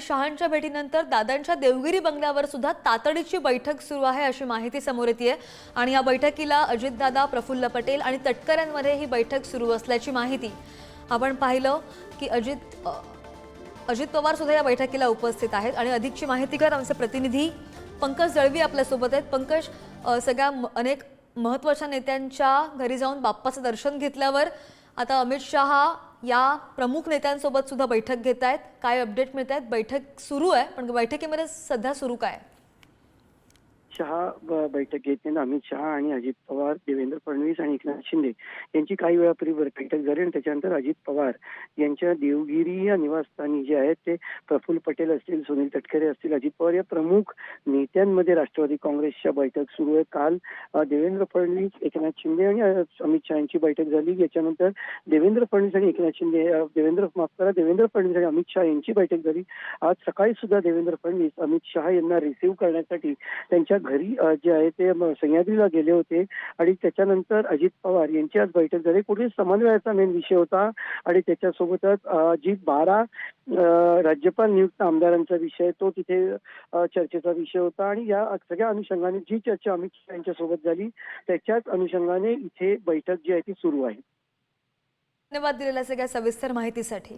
आणि शहांच्या भेटीनंतर दादांच्या देवगिरी बंगल्यावर सुद्धा तातडीची बैठक सुरू आहे अशी माहिती समोर येते आणि या बैठकीला अजितदादा प्रफुल्ल पटेल आणि तटकऱ्यांमध्ये ही बैठक सुरू असल्याची माहिती आपण पाहिलं की अजित अजित पवार सुद्धा या बैठकीला उपस्थित आहेत. आणि अधिकची माहिती कर आमचे प्रतिनिधी पंकज दळवी आपल्यासोबत आहेत. पंकज सगळ्या म- अनेक महत्त्वाच्या नेत्यांच्या घरी जाऊन बाप्पाचं दर्शन घेतल्यावर आता अमित शहा या प्रमुख नेत्यांसोबत सुद्धा बैठक घेत आहेत काय अपडेट मिळत आहेत बैठक सुरू आहे पण बैठकीमध्ये सध्या सुरू काय? शहा ब- बैठक घेतली अमित शहा आणि अजित पवार देवेंद्र फडणवीस आणि एकनाथ शिंदे यांची काही वेळापूर्वी बैठक झाली आणि त्याच्यानंतर अजित पवार यांच्या देवगिरी या निवासस्थानी जे आहेत ते प्रफुल्ल पटेल असतील सुनील तटकरे असतील अजित पवार या प्रमुख नेत्यांमध्ये राष्ट्रवादी काँग्रेसच्या बैठक सुरू आहे. काल देवेंद्र फडणवीस एकनाथ शिंदे आणि अमित शहा यांची बैठक झाली. याच्यानंतर देवेंद्र फडणवीस आणि एकनाथ शिंदे देवेंद्र माफ करा देवेंद्र फडणवीस आणि अमित शहा यांची बैठक झाली. आज सकाळी सुद्धा देवेंद्र फडणवीस अमित शहा यांना रिसिव्ह करण्यासाठी त्यांच्या घरी जे आहे ते सह्याद्रीला गेले होते आणि त्याच्यानंतर अजित पवार यांची आज बैठक झाली. कुठे समन्वयाचा मेन विषय होता आणि त्याच्यासोबतच जी बारा राज्यपाल नियुक्त आमदारांचा विषय तो तिथे चर्चेचा विषय होता आणि या सगळ्या अनुषंगाने जी चर्चा अमित शहा यांच्यासोबत झाली त्याच्याच अनुषंगाने इथे बैठक जी आहे ती सुरू आहे. धन्यवाद दिलेल्या सगळ्या सविस्तर माहितीसाठी.